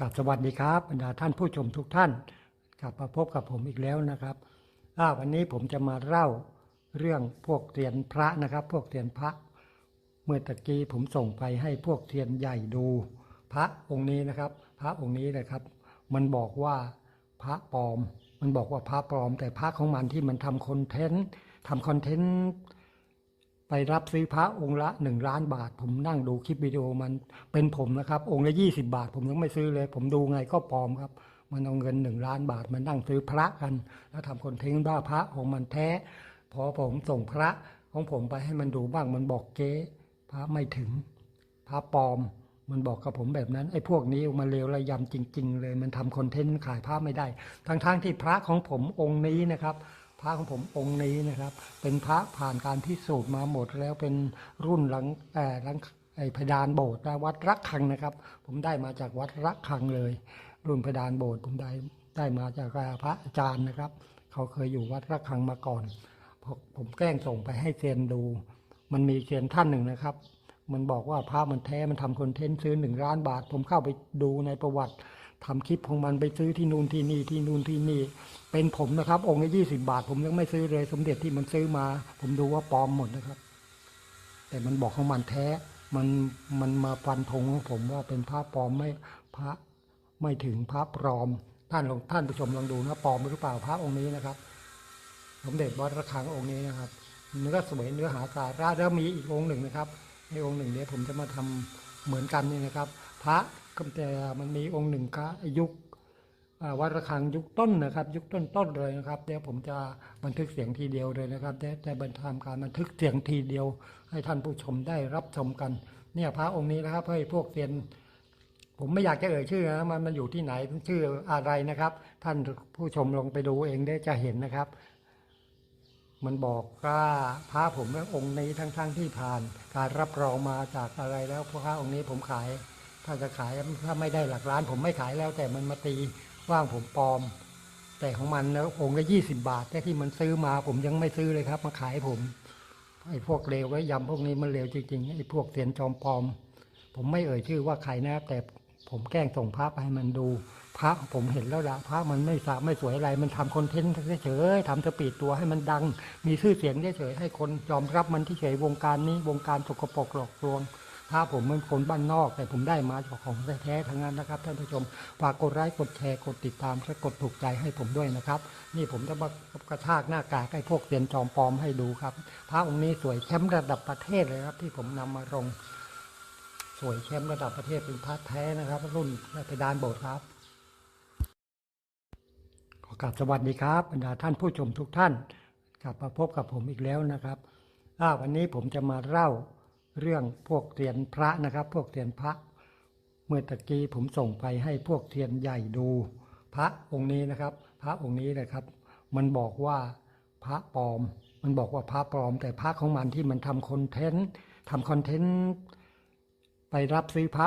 กับสวัสดีครับบรรดาท่านผู้ชมทุกท่านกลับมาพบกับผมอีกแล้วนะครับวันนี้ผมจะมาเล่าเรื่องพวกเตียนพระนะครับ พวกเตียนพระ เมื่อตะกี้ผมส่งไปให้พวกเทียนใหญ่ดู พระองค์นี้นะครับ พระองค์นี้นะครับ มันบอกว่าพระปลอม มันบอกว่าพระปลอม แต่พระของมันที่มันทำคอนเทนต์ทำคอนเทนต์ ไปรับซื้อพระองค์ละหนึ่งล้านบาท ผมนั่งดูคลิปวิดีโอมันเป็นผมนะครับ องค์ละยี่สิบาท ผมยังไม่ซื้อเลย ผมดูไงก็ปลอมครับ มันเอาเงินหนึ่งล้านบาทมันนั่งซื้อพระกัน แล้วทำคอนเทนต์ว่าพระของมันแท้ พอผมส่งพระของผมไปให้มันดูบ้างมันบอกเก๊พระไม่ถึง พระปลอม มันบอกกับผมแบบนั้นไอ้พวกนี้มันเลวระยำจริง ๆ เลย มันทำคอนเทนต์ขายพระไม่ได้ทั้งๆที่พระของผมองค์นี้นะครับ พระของผมองค์นี้นะครับ เป็นพระผ่านการพิสูจน์มาหมดแล้วเป็นรุ่นหลังเอ่อหลังไอ้พดานโบสถ์นวัดรักคังนะครับ ผมได้มาจากวัดรักคังเลย รุ่นพดานโบสถ์ผมได้ได้มาจากพระอาจารย์นะครับ เขาเคยอยู่วัดระฆังมาก่อนผมแกล้งส่งไปให้เซียนดู มันมีเซียนท่านหนึ่งนะครับ มันบอกว่าพระมันแท้มันทำคอนเทนต์ซื้อหนึ่งล้านบาท ผมเข้าไปดูในประวัติ ทำคลิปของมันไปซื้อที่นู่นที่นี่ที่นู่นที่นี่ เป็นผมนะครับ องค์ละยี่สิบาท ผมยังไม่ซื้อเลยสมเด็จที่มันซื้อมา ผมดูว่าปลอมหมดนะครับ แต่มันบอกของมันแท้ มันมันมาฟันธงของผมว่าเป็นพระปลอมไม่พระไม่ถึงพระปลอม ท่านลองท่านผู้ชมลองดูนะปลอมหรือเปล่าพระองค์นี้นะครับ สมเด็จวัดระฆังองค์นี้นะครับ เนื้อสวยเนื้อหาสาระแล้วมีอีกองค์หนึ่งนะครับในองค์หนึ่งเนี้ยผมจะมาทำเหมือนกันนี่นะครับ พระ แต่มันมีองค์หนึ่งก็ยุคอ่าวัดระฆังยุคต้นนะครับ ยุคต้นต้นเลยนะครับเดี๋ยวผมจะบันทึกเสียงทีเดียวเลยนะครับแต่แต่บันทำการบันทึกเสียงทีเดียว ให้ท่านผู้ชมได้รับชมกัน เนี่ยพระองค์นี้นะครับให้พวกเซียนผมไม่อยากจะเอ่ยชื่อนะมันมันอยู่ที่ไหนชื่ออะไรนะครับ ท่านผู้ชมลองไปดูเองได้จะเห็นนะครับ มันบอกว่าพระผมองค์นี้ทั้งๆที่ผ่าน การรับรองมาจากอะไรแล้วพระองค์นี้ผมขาย ถ้าจะขายถ้าไม่ได้หลักล้าน ผมไม่ขายแล้ว แต่มันมาตีว่างผมปลอม แต่ของมันแล้วองค์ละยี่สิบาทแต่ที่มันซื้อมา ผมยังไม่ซื้อเลยครับ มาขายผมไอ้พวกเลวไว้ยำพวกนี้มันเลวจริงๆไอ้พวกเสียนจอมปลอม ผมไม่เอ่ยชื่อว่าใครนะแต่ผมแกล้งส่งพระไปให้มันดู พระผมเห็นแล้วละพระมันไม่สาไม่สวยอะไร มันทำคอนเทนต์เฉยๆทำสปีดตัวให้มันดัง มีชื่อเสียงเฉยๆให้คนยอมรับมันที่เฉยวงการนี้วงการสกปรกหลอกลวง พระผมมันคนบ้านนอก แต่ผมได้มาจากของแท้ๆทั้งนั้นนะครับท่านผู้ชมฝากกดไลค์กดแชร์กดติดตามและกดถูกใจให้ผมด้วยนะครับ นี่ผมจะมากระชากหน้ากากให้พวกเซียนจอมปลอมให้ดูครับ พระองค์นี้สวยแชมป์ระดับประเทศเลยครับ ที่ผมนำมาลงสวยแชมป์ระดับประเทศเป็นพระแท้นะครับ รุ่นเพดานโบสถ์ครับขอกราบสวัสดีครับบรรดาท่านผู้ชมทุกท่านกลับมาพบกับผมอีกแล้วนะครับวันนี้ผมจะมาเล่า เรื่องพวกเทียนพระนะครับ พวกเทียนพระ เมื่อตะกี้ผมส่งไปให้พวกเทียนใหญ่ดู พระองค์นี้นะครับ พระองค์นี้นะครับ มันบอกว่าพระปลอม มันบอกว่าพระปลอม แต่พระของมันที่มันทำคอนเทนต์ทำคอนเทนต์ไปรับซื้อพระ